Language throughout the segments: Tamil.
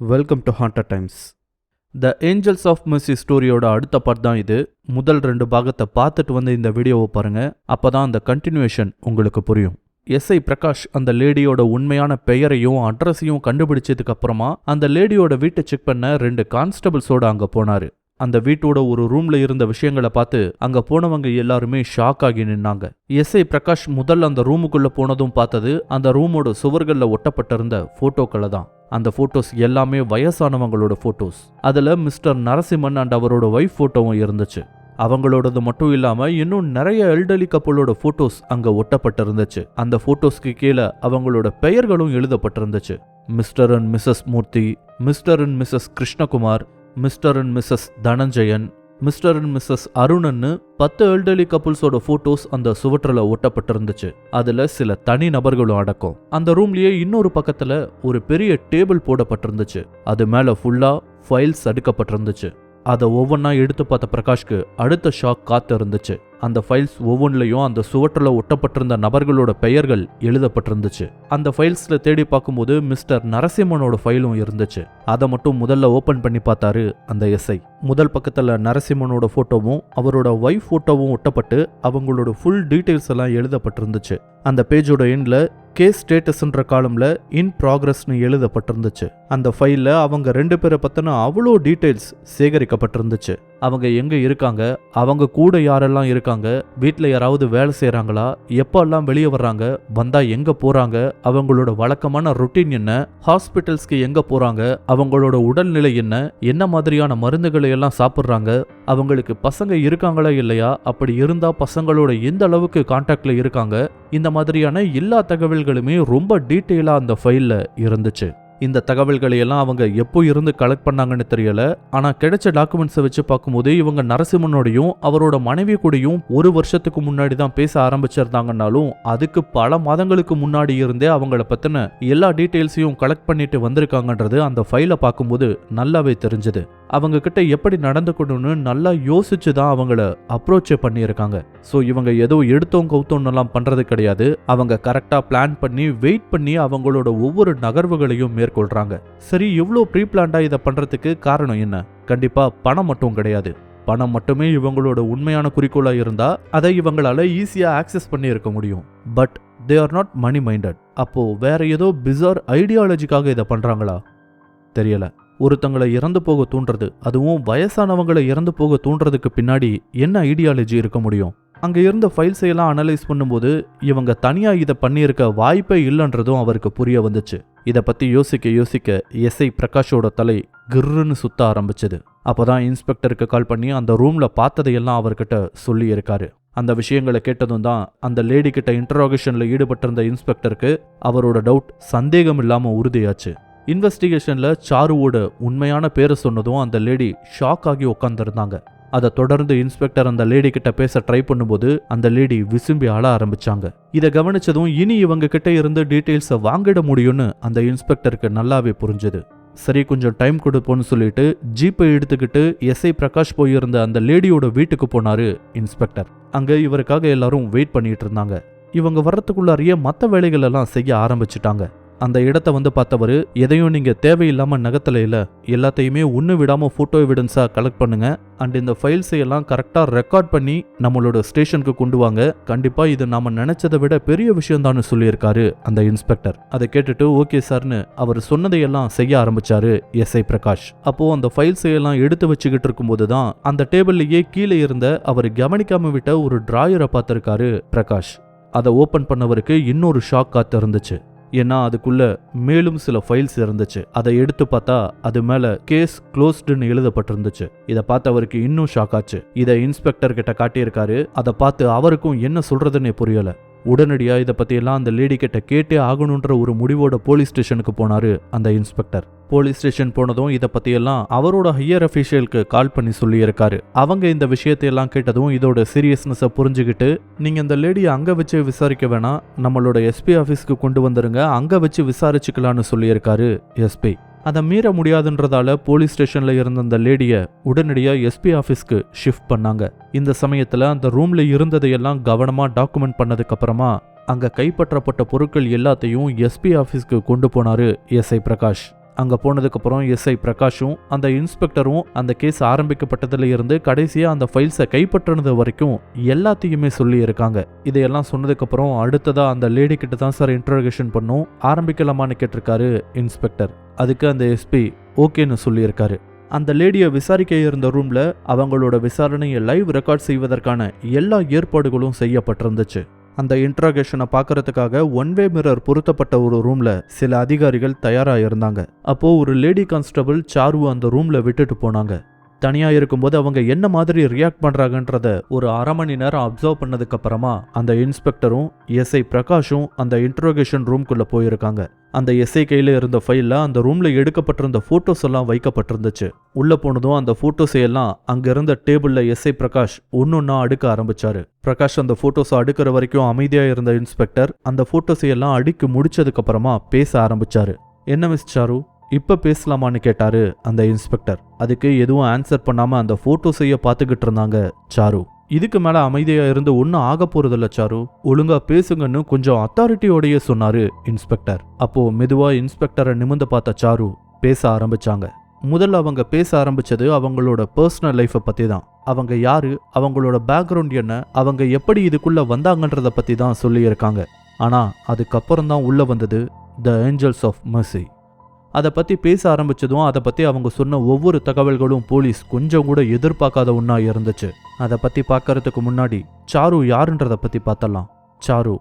welcome to Haunter Times the Angels of Mercy ஸ்டோரியோட அடுத்த பார்ட் தான் இது. முதல் ரெண்டு பாகத்தை பார்த்துட்டு வந்து இந்த வீடியோவை பாருங்க. அப்பதான் அந்த கண்டினியூஷன் உங்களுக்கு புரியும். எஸ்ஐ பிரகாஷ் அந்த லேடியோட உண்மையான பெயரையும் அட்ரஸையும் கண்டுபிடிச்சதுக்கு அப்புறமா அந்த லேடியோட வீட்டை செக் பண்ண ரெண்டு கான்ஸ்டபிள்ஸோட அங்க போனாரு. அந்த வீட்டோட ஒரு ரூம்ல இருந்த விஷயங்களை பார்த்து அங்க போனவங்க எல்லாருமே ஷாக் ஆகி நின்னாங்க. எஸ்ஐ பிரகாஷ் முதல்ல அந்த ரூமுக்குள்ள போனதும் பார்த்தது அந்த ரூமோட சுவர்கள்ல ஒட்டப்பட்டிருந்த போட்டோக்களை தான். அந்த போட்டோஸ் எல்லாமே வயசானவங்களோட போட்டோஸ் அதுல மிஸ்டர் நரசிம்மன் அண்ட் அவரோட ஒய்ஃப் போட்டோவும் இருந்துச்சு. அவங்களோடது மட்டும் இல்லாம இன்னும் நிறைய எல்டலி கப்பலோட போட்டோஸ் அங்க ஒட்டப்பட்டிருந்துச்சு. அந்த போட்டோஸ்க்கு கீழே அவங்களோட பெயர்களும் எழுதப்பட்டிருந்துச்சு. Mister and missus Murthy mister and missus Krishnakumar mister and missus Dhananjayan mister and missus அருணன்னு பத்து எல்டர்லி கப்புள்ஸோட போட்டோஸ் அந்த சுவற்றில் ஒட்டப்பட்டிருந்துச்சு. அதில் சில தனி நபர்களும் அடக்கம். அந்த ரூம்லயே இன்னொரு பக்கத்தில் ஒரு பெரிய டேபிள் போடப்பட்டிருந்துச்சு. அது மேலே ஃபுல்லாக ஃபைல்ஸ் அடுக்கப்பட்டிருந்துச்சு. அதை ஒவ்வொன்றா எடுத்து பார்த்த பிரகாஷ்க்கு அடுத்த ஷாக் காத்து இருந்துச்சு அந்த ஃபைல்ஸ் ஒவ்வொன்றிலையும் அந்த சுவற்றில் ஒட்டப்பட்டிருந்த நபர்களோட பெயர்கள் எழுதப்பட்டிருந்துச்சு. அந்த ஃபைல்ஸில் தேடி பார்க்கும்போது மிஸ்டர் நரசிம்மனோட ஃபைலும் இருந்துச்சு. அதை மட்டும் முதல்ல ஓப்பன் பண்ணி பார்த்தாரு அந்த எஸ்ஐ முதல் பக்கத்தில் நரசிம்மனோட ஃபோட்டோவும் அவரோட ஒய்ஃப் ஃபோட்டோவும் ஒட்டப்பட்டு அவங்களோட ஃபுல் டீட்டெயில்ஸ் எல்லாம் எழுதப்பட்டிருந்துச்சு. அந்த பேஜோட எண்டில் கேஸ் ஸ்டேட்டஸ்ன்ற காலம்ல இன் ப்ராக்ரஸ்னு எழுதப்பட்டிருந்துச்சு. அந்த ஃபைலில் அவங்க ரெண்டு பேரை பற்றின அவ்வளோ டீட்டெயில்ஸ் சேகரிக்கப்பட்டிருந்துச்சு. அவங்க எங்கே இருக்காங்க? அவங்க கூட யாரெல்லாம் இருக்காங்க? வீட்டில் யாராவது வேலை செய்கிறாங்களா எப்போல்லாம் வெளியே வர்றாங்க? வந்தால் எங்கே போகிறாங்க அவங்களோட வழக்கமான ருட்டீன் என்ன? ஹாஸ்பிட்டல்ஸ்க்கு எங்கே போகிறாங்க அவங்களோட உடல்நிலை என்ன? என்ன மாதிரியான மருந்துகளை எல்லாம் சாப்பிட்றாங்க? அவங்களுக்கு பசங்க இருக்காங்களா இல்லையா? அப்படி இருந்தால் பசங்களோட எந்த அளவுக்கு காண்டாக்ட்ல இருக்காங்க? இந்த மாதிரியான எல்லா தகவல்களுமே ரொம்ப டீட்டெயிலாக அந்த ஃபைலில் இருந்துச்சு. இந்த தகவல்களை எல்லாம் அவங்க எப்போ இருந்து கலெக்ட் பண்ணாங்கன்னு தெரியல. ஆனா கிடைச்ச டாக்குமெண்ட்ஸை வச்சு பார்க்கும்போது இவங்க நரசிம்மனோடையும் அவரோட மனைவி கூடயும் ஒரு வருஷத்துக்கு முன்னாடி தான் பேச ஆரம்பிச்சிருந்தாங்கன்னாலும் அதுக்கு பல மாதங்களுக்கு முன்னாடி இருந்தே அவங்கள பத்தின எல்லா டீட்டெயில்ஸையும் கலெக்ட் பண்ணிட்டு வந்திருக்காங்கன்றது அந்த ஃபைலை பார்க்கும்போது நல்லாவே தெரிஞ்சது. அவங்க கிட்ட எப்படி நடந்துக்கணும்னு நல்லா யோசிச்சு தான் அவங்கள அப்ரோச்சே பண்ணியிருக்காங்க. ஸோ இவங்க ஏதோ எடுத்தோம் கவுத்தோன்னெல்லாம் பண்ணுறது கிடையாது. அவங்க கரெக்டாக பிளான் பண்ணி வெயிட் பண்ணி அவங்களோட ஒவ்வொரு நகர்வுகளையும் மேற்கொள்கிறாங்க சரி இவ்வளோ ப்ரீ பிளான்டாக இதை பண்ணுறதுக்கு காரணம் என்ன? கண்டிப்பாக பணம் மட்டும் கிடையாது. பணம் மட்டுமே இவங்களோட உண்மையான குறிக்கோளாக இருந்தால் அதை இவங்களால ஈஸியாக ஆக்சஸ் பண்ணி இருக்க முடியும். But they are not money minded அப்போது வேற ஏதோ பிசார் ஐடியாலஜிக்காக இதை பண்ணுறாங்களா தெரியலை. ஒருத்தங்களை இறந்து போக தூண்டுறது அதுவும் வயசானவங்களை இறந்து போக தூண்டுறதுக்கு பின்னாடி என்ன ஐடியாலஜி இருக்க முடியும்? அங்கே இருந்த ஃபைல்ஸை எல்லாம் அனலைஸ் பண்ணும்போது இவங்க தனியாக இதை பண்ணியிருக்க வாய்ப்பே இல்லைன்றதும் அவருக்கு புரிய வந்துச்சு. இதை பற்றி யோசிக்க யோசிக்க எஸ்ஐ பிரகாஷோட தலை கிர்ருன்னு சுத்த ஆரம்பிச்சது. அப்பதான் இன்ஸ்பெக்டருக்கு கால் பண்ணி அந்த ரூமில் பார்த்ததையெல்லாம் அவர்கிட்ட சொல்லியிருக்காரு. அந்த விஷயங்களை கேட்டதும் தான் அந்த லேடி கிட்ட இன்டராகேஷனில் ஈடுபட்டிருந்த இன்ஸ்பெக்டருக்கு அவரோட டவுட் சந்தேகம் இல்லாமல் உறுதியாச்சு. இன்வெஸ்டிகேஷனில் சாருவோட உண்மையான பேரை சொன்னதும் அந்த லேடி ஷாக் ஆகி உட்காந்துருந்தாங்க அதை தொடர்ந்து இன்ஸ்பெக்டர் அந்த லேடி கிட்ட பேச ட்ரை பண்ணும்போது அந்த லேடி விசும்பி ஆள ஆரம்பிச்சாங்க. இதை கவனிச்சதும் இனி இவங்க கிட்ட இருந்து டீட்டெயில்ஸை வாங்கிட முடியும்னு அந்த இன்ஸ்பெக்டருக்கு நல்லாவே புரிஞ்சுது. சரி கொஞ்சம் டைம் கொடுப்போன்னு சொல்லிட்டு ஜீப்பை எடுத்துக்கிட்டு எஸ்ஐ பிரகாஷ் போயிருந்த அந்த லேடியோட வீட்டுக்கு போனாரு இன்ஸ்பெக்டர் அங்க இவருக்காக எல்லாரும் வெயிட் பண்ணிட்டு இருந்தாங்க. இவங்க வர்றதுக்குள்ளாரியே மற்ற வேலைகள் எல்லாம் செய்ய ஆரம்பிச்சிட்டாங்க. அந்த இடத்த வந்து பார்த்தவர் எதையும் நீங்கள் தேவையில்லாமல் நகத்தல இல்லை. எல்லாத்தையுமே ஒன்று விடாமல் ஃபோட்டோ எவிடன்ஸாக கலெக்ட் பண்ணுங்க. அண்ட் இந்த ஃபைல்ஸை எல்லாம் கரெக்டாக ரெக்கார்ட் பண்ணி நம்மளோட ஸ்டேஷனுக்கு கொண்டு வாங்க. கண்டிப்பாக இது நாம நினச்சதை விட பெரிய விஷயம் தான் சொல்லியிருக்காரு அந்த இன்ஸ்பெக்டர் அதை கேட்டுட்டு ஓகே சார்னு அவர் சொன்னதையெல்லாம் செய்ய ஆரம்பிச்சாரு எஸ்ஐ பிரகாஷ். அப்போது அந்த ஃபைல்ஸை எல்லாம் எடுத்து வச்சுக்கிட்டு இருக்கும்போது தான் அந்த டேபிள்லேயே கீழே இருந்த அவர் கவனிக்காம விட்ட ஒரு டிராயரை பார்த்துருக்காரு பிரகாஷ். அதை ஓப்பன் பண்ணவருக்கு இன்னொரு ஷாக் காத்து இருந்துச்சு ஏன்னா அதுக்குள்ள மேலும் சில ஃபைல்ஸ் இருந்துச்சு. அதை எடுத்து பார்த்தா அது மேல கேஸ் க்ளோஸ்டுன்னு எழுதப்பட்டிருந்துச்சு. இதை பார்த்து அவருக்கு இன்னும் ஷாக் ஆச்சு. இதை இன்ஸ்பெக்டர் கிட்ட காட்டியிருக்காரு. அதை பார்த்து அவருக்கும் என்ன சொல்றதுன்னே புரியல. உடனடியாக இதை பற்றியெல்லாம் அந்த லேடி கிட்ட கேட்டே ஆகணுன்ற ஒரு முடிவோட போலீஸ் ஸ்டேஷனுக்கு போனாரு அந்த இன்ஸ்பெக்டர் போலீஸ் ஸ்டேஷன் போனதும் இதை பற்றியெல்லாம் அவரோட ஹையர் அஃபீஷியலுக்கு கால் பண்ணி சொல்லியிருக்காரு. அவங்க இந்த விஷயத்தையெல்லாம் கேட்டதும் இதோட சீரியஸ்னஸை புரிஞ்சுக்கிட்டு நீங்கள் இந்த லேடியை அங்கே வச்சு விசாரிக்க வேணாம். நம்மளோட எஸ்பி ஆஃபீஸ்க்கு கொண்டு வந்துருங்க. அங்கே வச்சு விசாரிச்சுக்கலான்னு சொல்லியிருக்காரு எஸ்பி அதை மீற முடியாதுன்றதால போலீஸ் ஸ்டேஷன்ல இருந்த அந்த லேடியை உடனடியா எஸ்பி ஆஃபீஸ்க்கு ஷிஃப்ட் பண்ணாங்க. இந்த சமயத்துல அந்த ரூம்ல இருந்ததையெல்லாம் கவனமா டாக்குமெண்ட் பண்ணதுக்கு அப்புறமா அங்க கைப்பற்றப்பட்ட பொருட்கள் எல்லாத்தையும் எஸ்பி ஆஃபீஸ்க்கு கொண்டு போனாரு எஸ்ஐ பிரகாஷ் அங்கே போனதுக்கப்புறம் எஸ்ஐ பிரகாஷும் அந்த இன்ஸ்பெக்டரும் அந்த கேஸ் ஆரம்பிக்கப்பட்டதுல இருந்து கடைசியாக அந்த ஃபைல்ஸை கைப்பற்றினது வரைக்கும் எல்லாத்தையுமே சொல்லி இருக்காங்க. இதையெல்லாம் சொன்னதுக்கப்புறம் அடுத்ததாக அந்த லேடி கிட்ட தான் சார் இன்ட்ரோகேஷன் பண்ணும். ஆரம்பிக்கலாமான்னு கேட்டிருக்காரு இன்ஸ்பெக்டர். அதுக்கு அந்த எஸ்பி ஓகேன்னு சொல்லியிருக்காரு அந்த லேடியை விசாரிக்க இருந்த ரூம்ல அவங்களோட விசாரணையை லைவ் ரெக்கார்ட் செய்வதற்கான எல்லா ஏற்பாடுகளும் செய்யப்பட்டிருந்துச்சு. அந்த இன்ட்ராகேஷனை பார்க்கறதுக்காக ஒன் வே மிரர் பொருத்தப்பட்ட ஒரு ரூம்ல சில அதிகாரிகள் தயாராக இருந்தாங்க. அப்போ ஒரு லேடி கான்ஸ்டபிள் சாரு அந்த ரூம்ல விட்டுட்டு போனாங்க. தனியாக இருக்கும்போது அவங்க என்ன மாதிரி ரியாக்ட் பண்ணுறாங்கன்றத ஒரு அரை மணி நேரம் அப்சர்வ் பண்ணதுக்கப்புறமா அந்த இன்ஸ்பெக்டரும் எஸ்ஐ பிரகாஷும் அந்த இன்ட்ரோகேஷன் ரூம்குள்ளே போயிருக்காங்க. அந்த எஸ்ஐ கையில் இருந்த ஃபைலில் அந்த ரூமில் எடுக்கப்பட்டிருந்த ஃபோட்டோஸ் எல்லாம் வைக்கப்பட்டிருந்துச்சு. உள்ளே போனதும் அந்த ஃபோட்டோஸை எல்லாம் அங்கே இருந்த டேபிளில் எஸ்ஐ பிரகாஷ் ஒன்று ஒன்றா அடுக்க ஆரம்பித்தார் பிரகாஷ் அந்த ஃபோட்டோஸை அடுக்கிற வரைக்கும் அமைதியாக இருந்த இன்ஸ்பெக்டர் அந்த ஃபோட்டோஸை எல்லாம் அடுக்கி முடிச்சதுக்கப்புறமா பேச ஆரம்பிச்சாரு. என்ன மிஸ் சாரு? இப்போ பேசலாமான்னு கேட்டாரு அந்த இன்ஸ்பெக்டர். அதுக்கு எதுவும் ஆன்சர் பண்ணாம அந்த ஃபோட்டோஸையே பார்த்துக்கிட்டு இருந்தாங்க சாரு. இதுக்கு மேல அமைதியா இருந்து ஒன்றும் ஆக போறதில்ல சாரு. ஒழுங்கா பேசுங்கன்னு கொஞ்சம் அத்தாரிட்டியோடையே சொன்னாரு இன்ஸ்பெக்டர். அப்போ மெதுவா இன்ஸ்பெக்டரை நிமிந்து பார்த்த சாரு பேச ஆரம்பிச்சாங்க. முதல்ல அவங்க பேச ஆரம்பிச்சது அவங்களோட பர்சனல் லைஃப்பை பத்தி தான் அவங்க யாரு அவங்களோட பேக்ரவுண்ட் என்ன அவங்க எப்படி இதுக்குள்ள வந்தாங்கன்றத பத்தி தான் சொல்லியிருக்காங்க. ஆனா அதுக்கப்புறம் தான் உள்ள வந்தது த ஏஞ்சல்ஸ் ஆஃப் மெர்சி அதை பற்றி பேச ஆரம்பிச்சதும் அதை பற்றி அவங்க சொன்ன ஒவ்வொரு தகவல்களும் போலீஸ் கொஞ்சம் கூட எதிர்பார்க்காத ஒன்றா இருந்துச்சு. அதை பற்றி பார்க்கறதுக்கு முன்னாடி சாரு யாருன்றதை பற்றி பார்த்தலாம். சாரு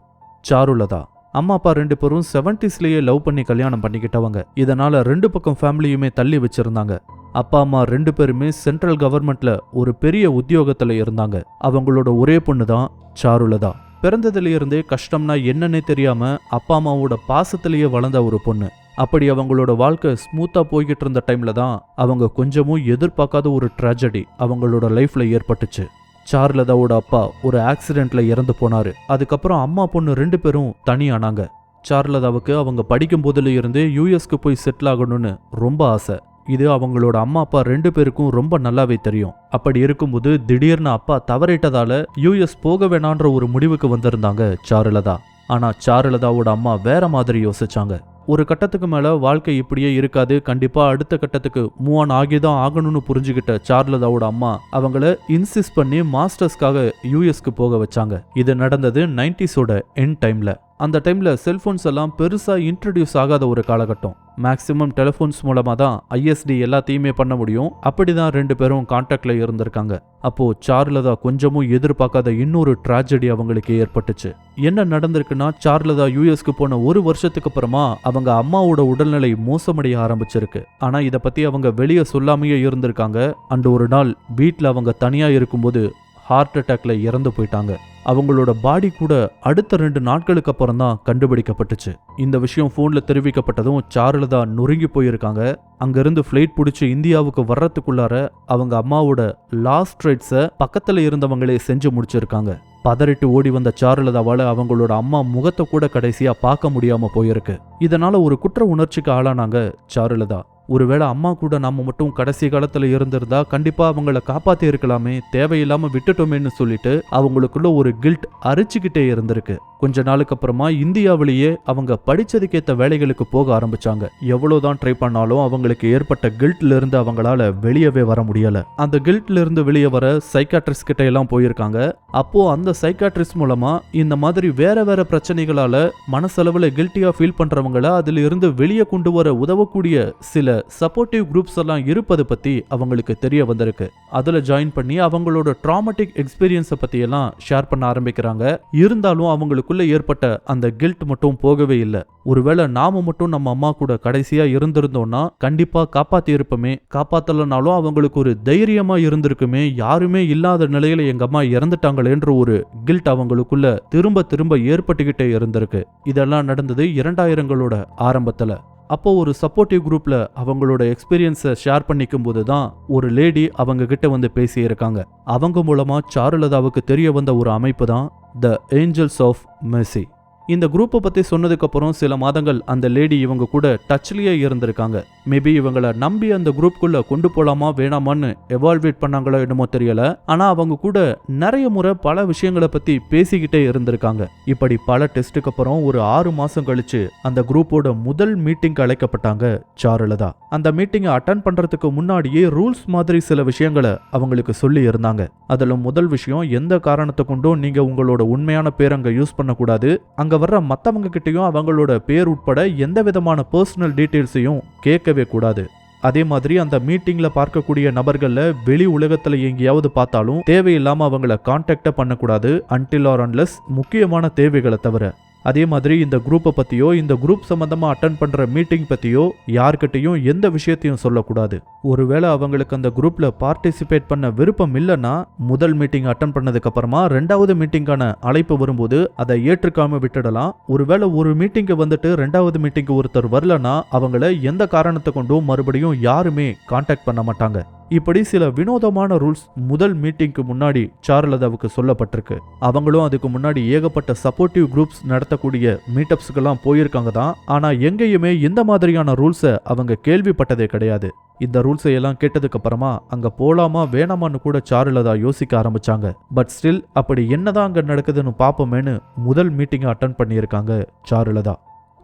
சாருலதா. அம்மா அப்பா ரெண்டு பேரும் செவன்டிஸ்லேயே லவ் பண்ணி கல்யாணம் பண்ணிக்கிட்டவங்க. இதனால் ரெண்டு பக்கம் ஃபேமிலியுமே தள்ளி வச்சிருந்தாங்க. அப்பா அம்மா ரெண்டு பேருமே சென்ட்ரல் கவர்மெண்ட்ல ஒரு பெரிய உத்தியோகத்தில் இருந்தாங்க. அவங்களோட ஒரே பொண்ணு தான் சாருலதா. பிறந்ததுலேருந்தே கஷ்டம்னா என்னன்னே தெரியாம அப்பா அம்மாவோட பாசத்திலேயே வளர்ந்த ஒரு பொண்ணு. அப்படி அவங்களோட வாழ்க்கை ஸ்மூத்தாக போய்கிட்டு இருந்த டைமில் தான் அவங்க கொஞ்சமும் எதிர்பார்க்காத ஒரு ட்ராஜடி அவங்களோட லைஃப்பில் ஏற்பட்டுச்சு. சார்லதாவோட அப்பா ஒரு ஆக்சிடெண்ட்டில் இறந்து போனாரு. அதுக்கப்புறம் அம்மா பொண்ணு ரெண்டு பேரும் தனியானாங்க. சார்லதாவுக்கு அவங்க படிக்கும் போதுல யூஎஸ்க்கு போய் செட்டில் ஆகணும்னு ரொம்ப ஆசை. இது அவங்களோட அம்மா அப்பா ரெண்டு பேருக்கும் ரொம்ப நல்லாவே தெரியும். அப்படி இருக்கும்போது திடீர்னு அப்பா தவறிட்டதால யூஎஸ் போக வேணான்ற ஒரு முடிவுக்கு வந்திருந்தாங்க சாருலதா ஆனா சாருலதாவோட அம்மா வேற மாதிரி யோசிச்சாங்க. ஒரு கட்டத்துக்கு மேலே வாழ்க்கை இப்படியே இருக்காது. கண்டிப்பாக அடுத்த கட்டத்துக்கு மூவ் ஆன் ஆகி தான் ஆகணும்னு புரிஞ்சுக்கிட்ட சார்லதாவோட அம்மா அவங்கள இன்சிஸ்ட் பண்ணி மாஸ்டர்ஸ்க்காக யூஎஸ்க்கு போக வச்சாங்க. இது நடந்தது நைன்டிஸோட என் டைமில் அந்த டைமில் செல்ஃபோன்ஸ் எல்லாம் பெருசாக இன்ட்ரடியூஸ் ஆகாத ஒரு காலகட்டம். மேக்சிமம் டெலிஃபோன்ஸ் மூலமாக தான் ஐஎஸ்டி எல்லாத்தையுமே பண்ண முடியும். அப்படி தான் ரெண்டு பேரும் காண்டாக்டில் இருந்திருக்காங்க. அப்போது சார்லதா கொஞ்சமும் எதிர்பார்க்காத இன்னொரு ட்ராஜடி அவங்களுக்கு ஏற்பட்டுச்சு. என்ன நடந்திருக்குன்னா சார்லதா யூஎஸ்க்கு போன ஒரு வருஷத்துக்கு அப்புறமா அவங்க அம்மாவோட உடல்நிலை மோசமடைய ஆரம்பிச்சிருக்கு. ஆனால் இதை பற்றி அவங்க வெளியே சொல்லாமையே இருந்திருக்காங்க. அண்ட் ஒரு நாள் வீட்டில் அவங்க தனியாக இருக்கும்போது ஹார்ட் அட்டாக்ல இறந்து போயிட்டாங்க. அவங்களோட பாடி கூட அடுத்த ரெண்டு நாட்களுக்கு அப்புறம் தான் கண்டுபிடிக்கப்பட்டுச்சு. இந்த விஷயம் ஃபோன்ல தெரிவிக்கப்பட்டதும் சாருலதா நொறுங்கி போயிருக்காங்க. அங்கிருந்து ஃப்ளைட் பிடிச்சி இந்தியாவுக்கு வர்றதுக்குள்ளார அவங்க அம்மாவோட லாஸ்ட் ரைட்ஸை பக்கத்தில் இருந்தவங்களே செஞ்சு முடிச்சிருக்காங்க. பதறிட்டு ஓடி வந்த சாருலதாவால் அவங்களோட அம்மா முகத்தை கூட கடைசியாக பார்க்க முடியாமல் போயிருக்கு. இதனால ஒரு குற்ற உணர்ச்சிக்கு ஆளானாங்க சாருலதா ஒருவேளை அம்மா கூட நாம மட்டும் கடைசி காலத்துல இருந்திருந்தா கண்டிப்பா அவங்கள காப்பாத்தி இருக்கலாமே தேவையில்லாம விட்டுட்டோமேன்னு சொல்லிட்டு அவங்களுக்குள்ள ஒரு கில்ட் அரிச்சுக்கிட்டே இருந்திருக்கு. கொஞ்ச நாளுக்கு அப்புறமா இந்தியாவிலேயே அவங்க படித்ததுக்கேற்ற வேலைகளுக்கு போக ஆரம்பிச்சாங்க. எவ்வளவுதான் ட்ரை பண்ணாலும் அவங்களுக்கு ஏற்பட்ட கில்ட்ல இருந்து அவங்களால வெளியவே வர முடியல. அந்த கில்ட்ல இருந்து வெளியே வர சைக்காட்ரிஸ்ட் கிட்ட எல்லாம் போயிருக்காங்க. அப்போ அந்த சைக்காட்ரிஸ்ட் மூலமா இந்த மாதிரி வேற வேற பிரச்சனைகளால மனசளவுல கில்ட்டியா ஃபீல் பண்றவங்கள அதுல இருந்து வெளியே கொண்டு வர உதவக்கூடிய சில சப்போர்ட்டிவ் குரூப்ஸ் எல்லாம் இருப்பதை பத்தி அவங்களுக்கு தெரிய வந்திருக்கு. அதுல ஜாயின் பண்ணி அவங்களோட ட்ராமட்டிக் எக்ஸ்பீரியன்ஸை பத்தி எல்லாம் ஷேர் பண்ண ஆரம்பிக்கிறாங்க. இருந்தாலும் அவங்களுக்கு அவங்களுக்குள்ள ஏற்பட்ட அந்த கில்ட் மட்டும் போகவே இல்லை. ஒருவேளை நாம மட்டும் நம்ம அம்மா கூட கடைசியா இருந்திருந்தோம்னா கண்டிப்பா காப்பாத்தி இருப்போமே காப்பாத்தலனாலும் அவங்களுக்கு ஒரு தைரியமா இருந்திருக்குமே. யாருமே இல்லாத நிலையில எங்க அம்மா இறந்துட்டாங்களேன்ற ஒரு கில்ட் அவங்களுக்குள்ள திரும்ப திரும்ப ஏற்பட்டுக்கிட்டே இருந்திருக்கு. இதெல்லாம் நடந்தது இரண்டாயிரங்களோட ஆரம்பத்துல. அப்போ ஒரு சப்போர்ட்டிவ் குரூப்ல அவங்களோட எக்ஸ்பீரியன்ஸை ஷேர் பண்ணிக்கும் போது தான் ஒரு லேடி அவங்க கிட்ட வந்து பேசியிருக்காங்க. அவங்க மூலமா சாருலதாவுக்கு தெரிய வந்த ஒரு அமைப்பு தான் த ஏஞ்சல்ஸ் ஆஃப் மெர்சி இந்த குரூப்பை பத்தி சொன்னதுக்கப்புறம் சில மாதங்கள் அந்த லேடி இவங்க கூட டச்லயே இருந்திருக்காங்க. மேபி இவங்கள நம்பி அந்த குரூப்குள்ள கொண்டு போகலாமா வேணாமான்னு எவால்வேட் பண்ணாங்களோ என்னமோ தெரியல. ஆனால் அவங்க கூட நிறைய முறை பல விஷயங்களை பற்றி பேசிக்கிட்டே இருந்திருக்காங்க. இப்படி பல டெஸ்ட்டுக்கு அப்புறம் ஒரு ஆறு மாதம் கழிச்சு அந்த குரூப்போட முதல் மீட்டிங் அழைக்கப்பட்டாங்க சாருலதா. அந்த மீட்டிங்கை அட்டன் பண்ணுறதுக்கு முன்னாடியே ரூல்ஸ் மாதிரி சில விஷயங்களை அவங்களுக்கு சொல்லி இருந்தாங்க. அதில் முதல் விஷயம் எந்த காரணத்தை கொண்டும் நீங்கள் உங்களோட உண்மையான பேர் அங்கே யூஸ் பண்ணக்கூடாது. அங்கே வர்ற மற்றவங்க கிட்டேயும் அவங்களோட பேர் உட்பட எந்த விதமான பர்சனல் டீட்டெயில்ஸையும் கேட்க இருக்கவே கூடாது. அதே மாதிரி அந்த மீட்டிங்ல பார்க்கக்கூடிய நபர்கள்ல வெளி உலகத்துல எங்கேயாவது பார்த்தாலும் தேவையில்லாம அவங்கள கான்டாக்ட பண்ணக்கூடாது அன்டில் ஆர் அன்லஸ் முக்கியமான தேவைகளை தவிர. அதே மாதிரி இந்த குரூப்பை பற்றியோ இந்த குரூப் சம்மந்தமாக அட்டன் பண்ணுற மீட்டிங் பற்றியோ யார்கிட்டையும் எந்த விஷயத்தையும் சொல்லக்கூடாது. ஒருவேளை அவங்களுக்கு அந்த குரூப்பில் பார்ட்டிசிபேட் பண்ண விருப்பம் இல்லைன்னா முதல் மீட்டிங் அட்டன் பண்ணதுக்கப்புறமா ரெண்டாவது மீட்டிங்கான அழைப்பு வரும்போது அதை ஏற்றுக்காம விட்டுடலாம். ஒருவேளை ஒரு மீட்டிங்கு வந்துட்டு ரெண்டாவது மீட்டிங்கு ஒருத்தர் வரலன்னா அவங்கள எந்த காரணத்தை கொண்டும் மறுபடியும் யாருமே காண்டாக்ட் பண்ண மாட்டாங்க. இப்படி சில வினோதமான ரூல்ஸ் முதல் மீட்டிங்க்கு முன்னாடி சாருலதாவுக்கு சொல்லப்பட்டிருக்கு. அவங்களும் அதுக்கு முன்னாடி ஏகப்பட்ட சப்போர்ட்டிவ் குரூப்ஸ் நடத்தக்கூடிய மீட்டப்ஸுக்கெல்லாம் போயிருக்காங்க தான். ஆனால் எங்கேயுமே இந்த மாதிரியான ரூல்ஸை அவங்க கேள்விப்பட்டதே கிடையாது. இந்த ரூல்ஸை எல்லாம் கேட்டதுக்கு அப்புறமா அங்க போலாமா வேணாமான்னு கூட சாருலதா யோசிக்க ஆரம்பிச்சாங்க. பட் ஸ்டில் அப்படி என்னதான் அங்க நடக்குதுன்னு பார்ப்போமேனு முதல் மீட்டிங்கை அட்டன் பண்ணியிருக்காங்க சாருலதா.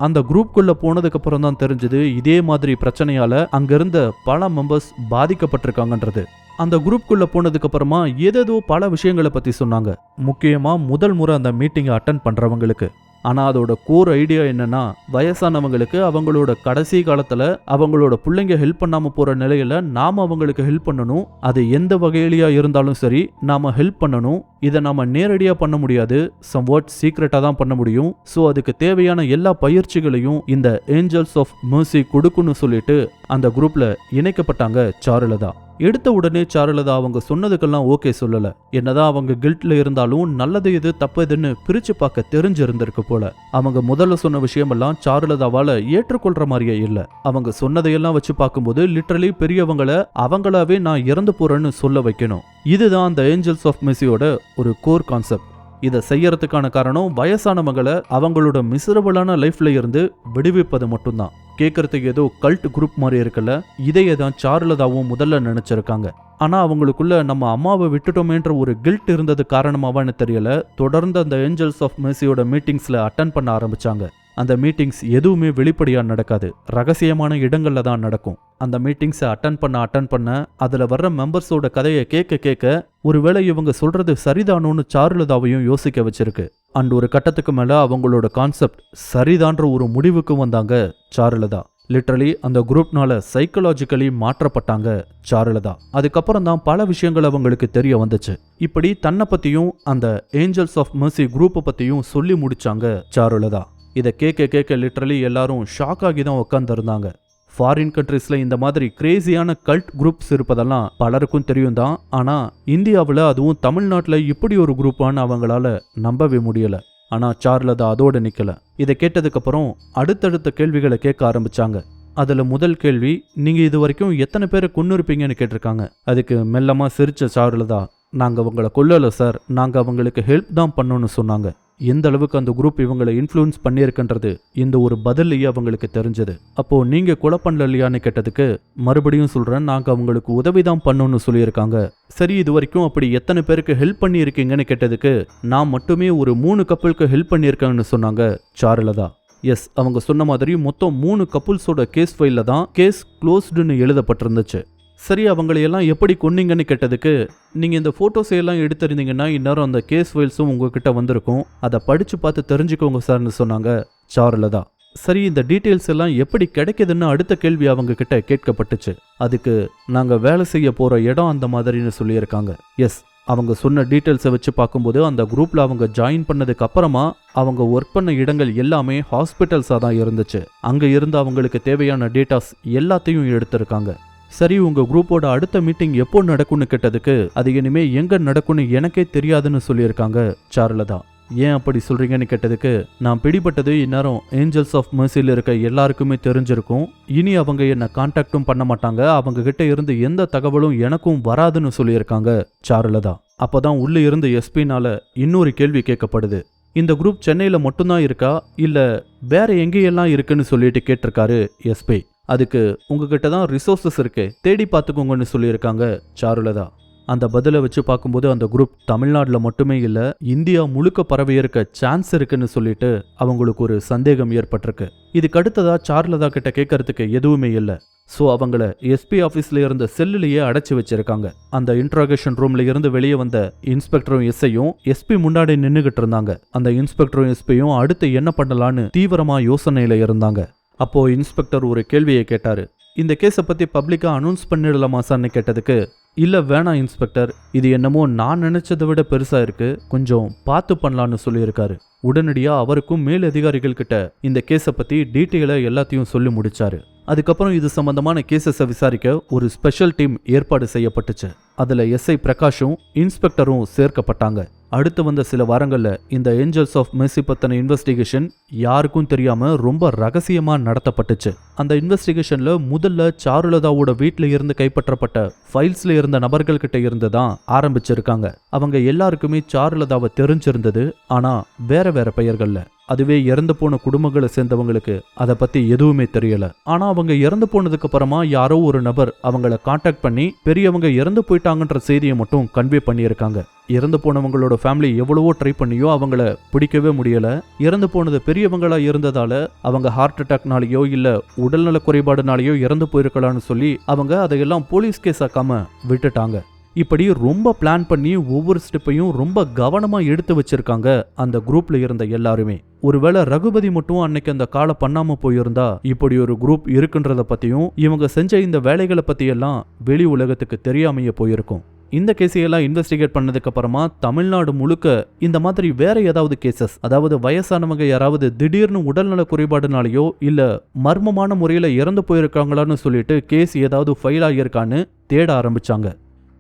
அந்த குரூப்குள்ள போனதுக்கு அப்புறம் தான் தெரிஞ்சது இதே மாதிரி பிரச்சனையால அங்கிருந்த பல மெம்பர்ஸ் பாதிக்கப்பட்டிருக்காங்கன்றது. அந்த குரூப்குள்ள போனதுக்கு அப்புறமா ஏதேதோ பல விஷயங்களை பத்தி சொன்னாங்க. முக்கியமா முதல் முறை அந்த மீட்டிங்கை அட்டன் பண்றவங்களுக்கு. ஆனால் அதோட கோர் ஐடியா என்னன்னா வயசானவங்களுக்கு அவங்களோட கடைசி காலத்தில் அவங்களோட பிள்ளைங்க ஹெல்ப் பண்ணாமல் போகிற நிலையில் நாம் அவங்களுக்கு ஹெல்ப் பண்ணணும். அது எந்த வகையிலேயா இருந்தாலும் சரி நாம் ஹெல்ப் பண்ணணும். இதை நாம் நேரடியாக பண்ண முடியாது. சம் வாட் சீக்ரெட்டாக தான் பண்ண முடியும். ஸோ அதுக்கு தேவையான எல்லா பயிற்சிகளையும் இந்த ஏஞ்சல்ஸ் ஆஃப் மர்சி கொடுக்குன்னு சொல்லிட்டு அந்த குரூப்பில் இணைக்கப்பட்டாங்க சாருலதா. எடுத்த உடனே சாருலதா அவங்க சொன்னதுக்கெல்லாம் ஓகே சொல்லல. என்னதான் அவங்க கில்ட்ல இருந்தாலும் நல்லது எது தப்பு எதுன்னு பிரிச்சு பார்க்க தெரிஞ்சிருந்திருக்கு போல. அவங்க முதல்ல சொன்ன விஷயமெல்லாம் சாருலதாவால ஏற்றுக்கொள்ற மாதிரியே இல்ல. அவங்க சொன்னதையெல்லாம் வச்சு பார்க்கும்போது லிட்டரலி பெரியவங்கள அவங்களாவே நான் இறந்து போறேன்னு சொல்ல வைக்கணும். இதுதான் அந்த ஏஞ்சல்ஸ் ஆஃப் மெஸ்ஸியோட ஒரு கோர் கான்செப்ட் இதை செய்யறதுக்கான காரணம் வயசானவங்களை அவங்களோட மிசரபிளான லைஃப்ல இருந்து விடுவிப்பது மட்டும்தான். கேட்கறதுக்கு ஏதோ கல்ட் குரூப் மாதிரி இருக்குல்ல? இதையே தான் சாருலதாவும் முதல்ல நினைச்சிருக்காங்க. ஆனால் அவங்களுக்குள்ள நம்ம அம்மாவை விட்டுட்டோமேன்ற ஒரு கில்ட் இருந்தது காரணமாவான்னு தெரியல. தொடர்ந்து அந்த ஏஞ்சல்ஸ் ஆஃப் மெர்சியோட மீட்டிங்ஸில் அட்டன் பண்ண ஆரம்பிச்சாங்க. அந்த மீட்டிங்ஸ் எதுவுமே வெளிப்படையாக நடக்காது. ரகசியமான இடங்களில் தான் நடக்கும். அந்த மீட்டிங்ஸை அட்டன் பண்ண அட்டன் பண்ண அதில் வர்ற மெம்பர்ஸோட கதையை கேட்க கேட்க ஒருவேளை இவங்க சொல்கிறது சரிதானோன்னு சாருலதாவையும் யோசிக்க வச்சிருக்கு. அண்ட் ஒரு கட்டத்துக்கு மேலே அவங்களோட கான்செப்ட் சரிதான்ற ஒரு முடிவுக்கு வந்தாங்க சாருலதா. லிட்ரலி அந்த குரூப்னால சைக்கலாஜிக்கலி மாற்றப்பட்டாங்க சாருலதா. அதுக்கப்புறம் தான் பல விஷயங்கள் அவங்களுக்கு தெரிய வந்துச்சு. இப்படி தன்னை பத்தியும் அந்த ஏஞ்சல்ஸ் ஆஃப் மெர்சி குரூப்பை பத்தியும் சொல்லி முடிச்சாங்க சாருலதா. இதை கேட்க கேட்க லிட்ரலி எல்லாரும் ஷாக் ஆகி தான் உட்காந்துருந்தாங்க ஃபாரின் கண்ட்ரீஸில் இந்த மாதிரி கிரேசியான கல்ட் குரூப்ஸ் இருப்பதெல்லாம் பலருக்கும் தெரியும் தான் ஆனால் இந்தியாவில் அதுவும் தமிழ்நாட்டில் இப்படி ஒரு குரூப்பான்னு அவங்களால நம்பவே முடியலை. ஆனால் சார்லதா அதோடு நிற்கலை இதை கேட்டதுக்கப்புறம் அடுத்தடுத்த கேள்விகளை கேட்க ஆரம்பிச்சாங்க. அதில் முதல் கேள்வி நீங்கள் இது வரைக்கும் எத்தனை பேரை கொன்னிருப்பீங்கன்னு கேட்டிருக்காங்க? அதுக்கு மெல்லமாக சிரித்த சார்லதா நாங்கள் அவங்கள கொல்லலை சார். நாங்கள் அவங்களுக்கு ஹெல்ப் தான் பண்ணோன்னு சொன்னாங்க. எந்த அளவுக்கு அந்த குரூப் இவங்களை இன்ஃப்ளூயன்ஸ் பண்ணியிருக்கின்றது இந்த ஒரு பதிலையே அவங்களுக்கு தெரிஞ்சது. அப்போ நீங்க கொலை பண்ணல இல்லையான்னு கேட்டதுக்கு மறுபடியும் சொல்றேன் நாங்க அவங்களுக்கு உதவி தான் பண்ணோம்னு சொல்லியிருக்காங்க. சரி இது வரைக்கும் அப்படி எத்தனை பேருக்கு ஹெல்ப் பண்ணியிருக்கீங்கன்னு கேட்டதுக்கு நான் மட்டுமே ஒரு மூணு கப்பலுக்கு ஹெல்ப் பண்ணியிருக்கேன்னு சொன்னாங்க சாருலதா. எஸ் அவங்க சொன்ன மாதிரி மொத்தம் மூணு கப்புள்ஸோட கேஸ் ஃபைலில் தான் கேஸ் க்ளோஸ்டுன்னு எழுதப்பட்டிருந்துச்சு. சரி அவங்களையெல்லாம் எப்படி கொன்னீங்கன்னு கேட்டதுக்கு நீங்கள் இந்த ஃபோட்டோஸ் எல்லாம் எடுத்திருந்தீங்கன்னா இந்நேரம் அந்த கேஸ் ஃபைல்ஸும் உங்ககிட்ட வந்திருக்கும். அதை படித்து பார்த்து தெரிஞ்சுக்கோங்க சார்னு சொன்னாங்க சாருலதா. சரி இந்த டீட்டெயில்ஸ் எல்லாம் எப்படி கிடைக்குதுன்னு அடுத்த கேள்வி அவங்க கிட்ட கேட்கப்பட்டுச்சு. அதுக்கு நாங்கள் வேலை செய்ய போகிற இடம் அந்த மாதிரின்னு சொல்லியிருக்காங்க. எஸ் அவங்க சொன்ன டீட்டெயில்ஸை வச்சு பார்க்கும்போது அந்த குரூப்பில் அவங்க ஜாயின் பண்ணதுக்கு அப்புறமா அவங்க ஒர்க் பண்ண இடங்கள் எல்லாமே ஹாஸ்பிட்டல்ஸாக தான் இருந்துச்சு. அங்கே இருந்து அவங்களுக்கு தேவையான டேட்டாஸ் எல்லாத்தையும் எடுத்திருக்காங்க. சரி உங்க குரூப்போட அடுத்த மீட்டிங் எப்போ நடக்கும்னு கேட்டதுக்கு அது இனிமே எங்க நடக்கும்னு எனக்கே தெரியாதுன்னு சொல்லியிருக்காங்க சாருலதா. ஏன் அப்படி சொல்றீங்கன்னு கேட்டதுக்கு நான் பிடிபட்டது இந்நேரம் ஏஞ்சல்ஸ் ஆஃப் மர்சியில் இருக்க எல்லாருக்குமே தெரிஞ்சிருக்கும். இனி அவங்க என்ன கான்டாக்டும் பண்ண மாட்டாங்க. அவங்க கிட்ட இருந்து எந்த தகவலும் எனக்கும் வராதுன்னு சொல்லியிருக்காங்க சாருலதா. அப்பதான் உள்ளே இருந்து எஸ்பினால இன்னொரு கேள்வி கேட்கப்படுது. இந்த குரூப் சென்னையில் மட்டும்தான் இருக்கா? இல்லை வேற எங்கேயெல்லாம் இருக்குன்னு சொல்லிட்டு கேட்டிருக்காரு எஸ்பி. அதுக்கு உங்ககிட்ட தான் ரிசோர்சஸ் இருக்கு. தேடி பார்த்துக்கோங்கன்னு சொல்லியிருக்காங்க சாருலதா. அந்த பதிலை வச்சு பார்க்கும்போது அந்த குரூப் தமிழ்நாட்டில் மட்டுமே இல்லை இந்தியா முழுக்க பரவி இருக்க சான்ஸ் இருக்குன்னு சொல்லிட்டு அவங்களுக்கு ஒரு சந்தேகம் ஏற்பட்டிருக்கு. இதுக்கு அடுத்ததா சார்லதா கிட்ட கேட்கறதுக்கு எதுவுமே இல்லை. ஸோ அவங்கள எஸ்பி ஆஃபீஸில் இருந்த செல்லுலேயே அடைச்சி வச்சிருக்காங்க. அந்த இன்ட்ராகேஷன் ரூம்ல இருந்து வெளியே வந்த இன்ஸ்பெக்டரும் எஸ்ஐயும் எஸ்பி முன்னாடி நின்றுகிட்டு இருந்தாங்க. அந்த இன்ஸ்பெக்டரும் எஸ்பியும் அடுத்து என்ன பண்ணலான்னு தீவிரமா யோசனையில இருந்தாங்க. அப்போ இன்ஸ்பெக்டர் ஒரு கேள்வியை கேட்டாரு. இந்த கேஸை பத்தி பப்ளிக்கா அனௌன்ஸ் பண்ணிடலாமா சார்னு கேட்டதுக்கு இல்ல வேணாம் இன்ஸ்பெக்டர். இது என்னமோ நான் நினைச்சதை விட பெருசா இருக்கு. கொஞ்சம் பார்த்து பண்ணலான்னு சொல்லியிருக்காரு. உடனடியா அவருக்கும் மேல் அதிகாரிகள் கிட்ட இந்த கேஸை பத்தி டீட்டெயிலாக எல்லாத்தையும் சொல்லி முடிச்சாரு. அதுக்கப்புறம் இது சம்பந்தமான கேசஸை விசாரிக்க ஒரு ஸ்பெஷல் டீம் ஏற்பாடு செய்யப்பட்டுச்சு. அதில் எஸ்ஐ பிரகாஷும் இன்ஸ்பெக்டரும் சேர்க்கப்பட்டாங்க. அடுத்து வந்த சில வாரங்களில் இந்த ஏஞ்சல்ஸ் ஆஃப் மெர்சி பத்தின இன்வெஸ்டிகேஷன் யாருக்கும் தெரியாமல் ரொம்ப ரகசியமாக நடத்தப்பட்டுச்சு. அந்த இன்வெஸ்டிகேஷனில் முதல்ல சாருலதாவோட வீட்டில் இருந்து கைப்பற்றப்பட்ட ஃபைல்ஸில் இருந்த நபர்கள்கிட்ட இருந்து தான் ஆரம்பிச்சிருக்காங்க. அவங்க எல்லாருக்குமே சாருலதாவை தெரிஞ்சிருந்தது ஆனால் வேற வேற பெயர்களில். அதுவே இறந்து போன குடும்பங்களை சேர்ந்தவங்களுக்கு அதை பத்தி எதுவுமே தெரியல. ஆனா அவங்க இறந்து போனதுக்கு அப்புறமா யாரோ ஒரு நபர் அவங்கள காண்டாக்ட் பண்ணி பெரியவங்க இறந்து போயிட்டாங்கன்ற செய்தியை மட்டும் கன்வே பண்ணியிருக்காங்க. இறந்து போனவங்களோட ஃபேமிலி எவ்வளவோ ட்ரை பண்ணியோ அவங்கள பிடிக்கவே முடியல. இறந்து போனது பெரியவங்களா இருந்ததால அவங்க ஹார்ட் அட்டாக்னாலேயோ இல்ல உடல்நல குறைபாடுனாலேயோ இறந்து போயிருக்கலாம்னு சொல்லி அவங்க அதையெல்லாம் போலீஸ் கேஸ் ஆக்காம விட்டுட்டாங்க. இப்படி ரொம்ப பிளான் பண்ணி ஒவ்வொரு ஸ்டெப்பையும் ரொம்ப கவனமா எடுத்து வச்சிருக்காங்க அந்த குரூப்ல இருந்த எல்லாருமே. ஒருவேளை ரகுபதி மட்டும் அன்னைக்கு அந்த காலை பண்ணாம போயிருந்தா இப்படி ஒரு குரூப் இருக்குன்றத பத்தியும் இவங்க செஞ்ச இந்த வேலைகளை பத்தியெல்லாம் வெளி உலகத்துக்கு தெரியாமையே போயிருக்கும். இந்த கேஸையெல்லாம் இன்வெஸ்டிகேட் பண்ணதுக்கு அப்புறமா தமிழ்நாடு முழுக்க இந்த மாதிரி வேற ஏதாவது கேசஸ் அதாவது வயசானவங்க யாராவது திடீர்னு உடல்நல குறைபாடுனாலயோ இல்ல மர்மமான முறையில இறந்து போயிருக்காங்களான்னு சொல்லிட்டு கேஸ் ஏதாவது ஃபைல் ஆகியிருக்கான்னு தேட ஆரம்பிச்சாங்க.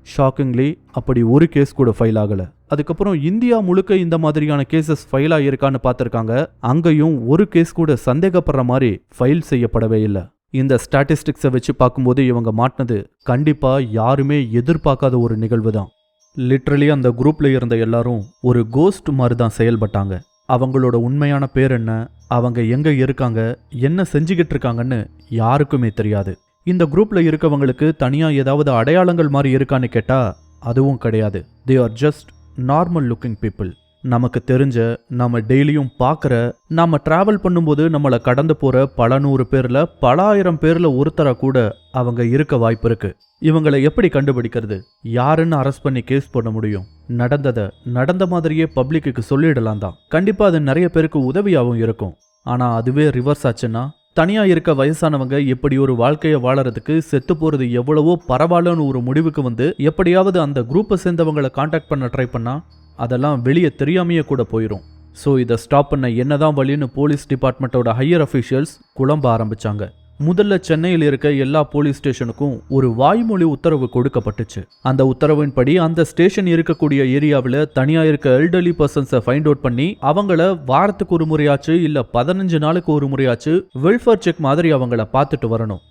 ஷாக்கிங்லி அப்படி ஒரு கேஸ் கூட ஃபைல் ஆகல. அதுக்கப்புறம் இந்தியா முழுக்க இந்த மாதிரியான கேசஸ் ஃபைல் ஆகியிருக்கான்னு பார்த்துருக்காங்க. அங்கேயும் ஒரு கேஸ் கூட சந்தேகப்படுற மாதிரி ஃபைல் செய்யப்படவே இல்லை. இந்த ஸ்டாட்டிஸ்டிக்ஸை வச்சு பார்க்கும்போது இவங்க மாட்டினது கண்டிப்பா யாருமே எதிர்பார்க்காத ஒரு நிகழ்வு தான். லிட்ரலி அந்த குரூப்ல இருந்த எல்லாரும் ஒரு கோஸ்ட் மாதிரி தான் செயல்பட்டாங்க. அவங்களோட உண்மையான பேர் என்ன? அவங்க எங்க இருக்காங்க? என்ன செஞ்சுக்கிட்டு இருக்காங்கன்னு யாருக்குமே தெரியாது. இந்த குரூப்பில் இருக்கவங்களுக்கு தனியாக ஏதாவது அடையாளங்கள் மாதிரி இருக்கான்னு கேட்டால் அதுவும் கிடையாது. They are just normal looking people நமக்கு தெரிஞ்ச நம்ம டெய்லியும் பார்க்குற நாம டிராவல் பண்ணும்போது நம்மளை கடந்து போகிற பல நூறு பேரில் பல ஆயிரம் பேரில் ஒருத்தராக கூட அவங்க இருக்க வாய்ப்பு இருக்குது இவங்களை எப்படி கண்டுபிடிக்கிறது? யாருன்னு அரெஸ்ட் பண்ணி கேஸ் பண்ண முடியும். நடந்ததை நடந்த மாதிரியே பப்ளிக்கு சொல்லிடலாம் தான் கண்டிப்பாக அது நிறைய பேருக்கு உதவியாகவும் இருக்கும். ஆனால் அதுவே ரிவர்ஸ் ஆச்சுன்னா தனியாக இருக்க வயசானவங்க எப்படி ஒரு வாழ்க்கையை வாழறதுக்கு செத்து போகிறது எவ்வளவோ பரவாயில்லன்னு ஒரு முடிவுக்கு வந்து எப்படியாவது அந்த குரூப்பை சேர்ந்தவங்களை காண்டாக்ட் பண்ண ட்ரை பண்ணால் அதெல்லாம் வெளியே தெரியாமையே கூட போயிடும் ஸோ இதை ஸ்டாப் பண்ண என்னதான் வழின்னு போலீஸ் டிபார்ட்மெண்ட்டோட ஹையர் அஃபீஷியல்ஸ் குழம்ப ஆரம்பிச்சாங்க. முதல்ல சென்னையில் இருக்க எல்லா போலீஸ் ஸ்டேஷனுக்கும் ஒரு வாய்மொழி உத்தரவு கொடுக்கப்பட்டுச்சு. அந்த உத்தரவின்படி அந்த ஸ்டேஷன் இருக்கக்கூடிய ஏரியாவில் தனியாக இருக்க எல்டர்லி பர்சன்ஸை ஃபைண்ட் அவுட் பண்ணி அவங்கள வாரத்துக்கு ஒரு முறையாச்சு இல்லை பதினஞ்சு நாளுக்கு ஒரு முறையாச்சு வெல்ஃபேர் செக் மாதிரி அவங்கள பார்த்துட்டு வரணும்.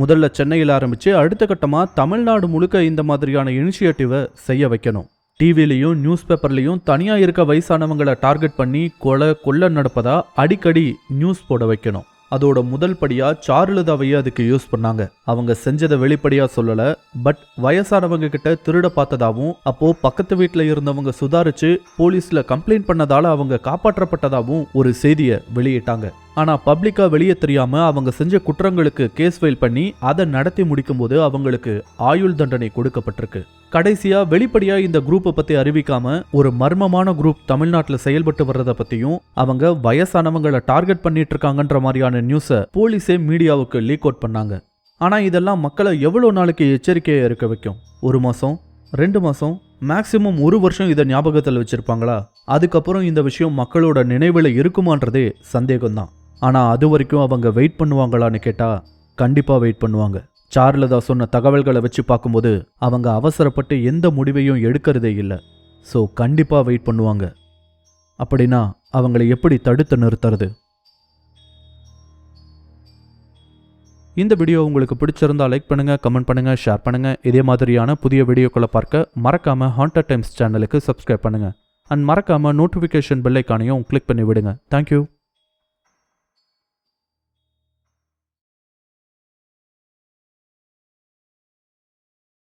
முதல்ல சென்னையில் ஆரம்பித்து அடுத்த கட்டமாக தமிழ்நாடு முழுக்க இந்த மாதிரியான இனிஷியேட்டிவை செய்ய வைக்கணும். டிவிலையும் நியூஸ் பேப்பர்லையும் தனியாக இருக்க வயசானவங்களை டார்கெட் பண்ணி கொலை கொள்ள நடப்பதா அடிக்கடி நியூஸ் போட வைக்கணும். அதோட முதல் படியா சாருலதாவையே அதுக்கு யூஸ் பண்ணாங்க. அவங்க செஞ்சதை வெளிப்படையா சொல்லல பட் வயசானவங்க கிட்ட திருட பார்த்ததாவும் அப்போ பக்கத்து வீட்டுல இருந்தவங்க சுதாரிச்சு போலீஸ்ல கம்ப்ளைண்ட் பண்ணதால அவங்க காப்பாற்றப்பட்டதாவும் ஒரு செய்தியை வெளியிட்டாங்க. ஆனா பப்ளிக்கா வெளியே தெரியாம அவங்க செஞ்ச குற்றங்களுக்கு கேஸ் ஃபைல் பண்ணி அதை நடத்தி முடிக்கும்போது அவங்களுக்கு ஆயுள் தண்டனை கொடுக்கப்பட்டிருக்கு. கடைசியா வெளிப்படையா இந்த குரூப்பை பத்தி அறிவிக்காம ஒரு மர்மமான குரூப் தமிழ்நாட்டில் செயல்பட்டு வர்றத பத்தியும் அவங்க வயசானவங்களை டார்கெட் பண்ணிட்டு இருக்காங்கன்ற மாதிரியான நியூஸை போலீஸே மீடியாவுக்கு லீக் அவுட் பண்ணாங்க. ஆனா இதெல்லாம் மக்களை எவ்வளவு நாளைக்கு எச்சரிக்கையா இருக்க வைக்கும்? ஒரு மாசம்? ரெண்டு மாசம்? மேக்சிமம் ஒரு வருஷம் இதை ஞாபகத்தில் வச்சிருப்பாங்களா? அதுக்கப்புறம் இந்த விஷயம் மக்களோட நினைவில் இருக்குமான்றதே சந்தேகம்தான். ஆனால் அது வரைக்கும் அவங்க வெயிட் பண்ணுவாங்களான்னு கேட்டால் கண்டிப்பாக வெயிட் பண்ணுவாங்க. சார்லதா சொன்ன தகவல்களை வச்சு பார்க்கும்போது அவங்க அவசரப்பட்டு எந்த முடிவையும் எடுக்கிறதே இல்லை. ஸோ கண்டிப்பாக வெயிட் பண்ணுவாங்க. அப்படின்னா அவங்களை எப்படி தடுத்து நிறுத்துறது? இந்த வீடியோ உங்களுக்கு பிடிச்சிருந்தா லைக் பண்ணுங்கள் கமெண்ட் பண்ணுங்கள் ஷேர் பண்ணுங்கள் இதே மாதிரியான புதிய வீடியோக்களை பார்க்க மறக்காமல் ஹாண்டர் டைம்ஸ் சேனலுக்கு சப்ஸ்கிரைப் பண்ணுங்க. அண்ட் மறக்காமல் நோட்டிஃபிகேஷன் பெல்லைக்கானையும் கிளிக் பண்ணி விடுங்க. Thank you